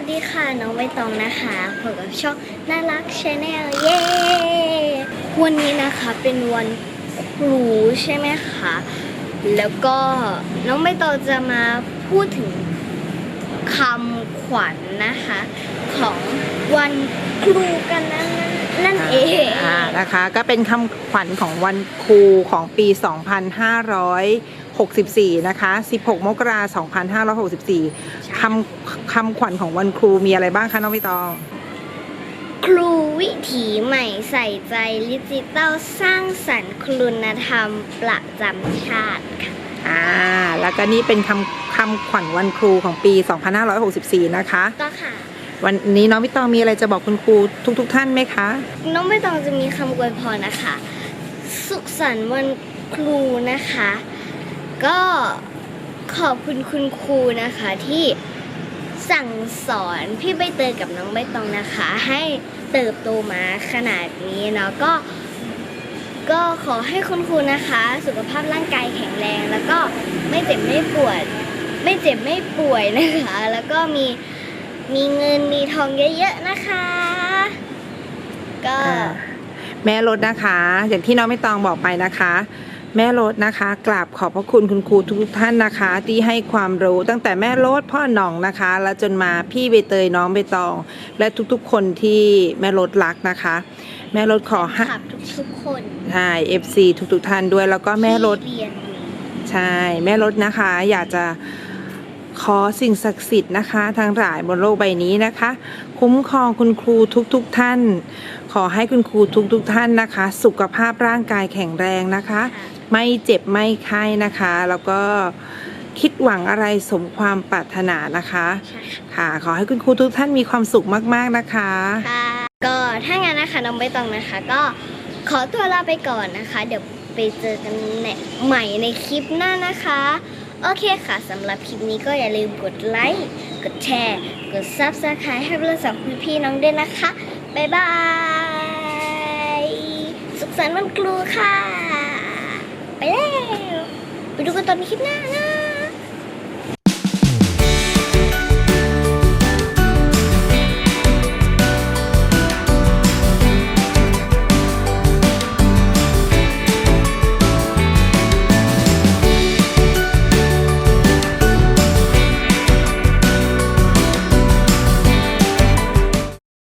สดีค่ะ น้องใบตองนะคะพบกับช่องน่ารักชาแนลเย้ วันนี้นะคะเป็นวันครูใช่ไหมคะ แล้วก็น้องใบตองจะมาพูดถึงคำขวัญนะคะ ของวันครูกันนั่นนั่นเองอ่านะคะ ก็เป็นคำขวัญของวันครูของปี 2500 2564นะคะ 16 มกราคม2564คำคำขวัญของวันครูมีอะไรบ้างคะน้องใบตอง ครูวิถีใหม่ใส่ใจดิจิตอลสร้างสรรค์คุณธรรมประจำชาติค่ะอ่าแล้วก็นี่เป็นคำคำขวัญวันครูของปี 2564 นะคะก็ค่ะ วันนี้น้องใบตองมีอะไรจะบอกคุณครูทุกๆทท่านไหมคะ น้องใบตองจะมีคำอวยพรนะคะ สุขสันต์วันครูนะคะ ก็ขอบคุณคุณครูนะคะที่สั่งสอนพี่ใบเตยกับน้องใบตองนะคะ ให้เติบโตมาขนาดนี้เนาะก็ก็ขอให้คุณครูนะคะ สุขภาพร่างกายแข็งแรง แล้วก็ไม่เจ็บไม่ปวด ไม่เจ็บไม่ป่วยนะคะ แล้วก็มีมีเงินมีทองเยอะๆนะคะ ก็แม่รถนะคะ อย่างที่น้องไม่ตองบอกไปนะคะ แม่รถนะคะ กราบขอบพระคุณคุณครูทุกๆท่านนะคะ ที่ให้ความรู้ตั้งแต่แม่รถพ่อหน่องนะคะ แล้วจนมาพี่ใบเตยน้องใบตอง และทุกๆคนที่แม่รถรักนะคะ แม่รถขอให้ขับทุกๆคนใช่ FC ทุกๆท่านด้วย แล้วก็แม่รถที่เรียนอยู่ใช่แม่รถนะคะ อยากจะขอสิ่งศักดิ์สิทธิ์นะคะทางหลายบนโลกใบนี้นะคะ คุ้มครองคุณครูทุกๆทท่าน ขอให้คุณครูทุกๆทท่านนะคะ สุขภาพร่างกายแข็งแรงนะคะ ค่ะ ไม่เจ็บไม่ไข้นะคะ แล้วก็คิดหวังอะไรสมความปรารถนานะคะใช่ค่ะค่ะ ขอให้คุณครูทุกท่านมีความสุขมากๆนะคะค่ะก็ถ้างั้นนะคะน้องใบตองนะคะ ก็ขอตัวลาไปก่อนนะคะ เดี๋ยวไปเจอกันในใหม่ในคลิปหน้านะคะ โอเคค่ะสำหรับคลิปนี้ก็อย่าลืมกดไลค์กดแชร์ กด subscribe ให้เราสองคุณพี่น้องด้วยนะคะ บ๊ายบาย สุขสันต์วันครูค่ะ ไปแล้ว ไปดูกันตอนคลิปหน้านะ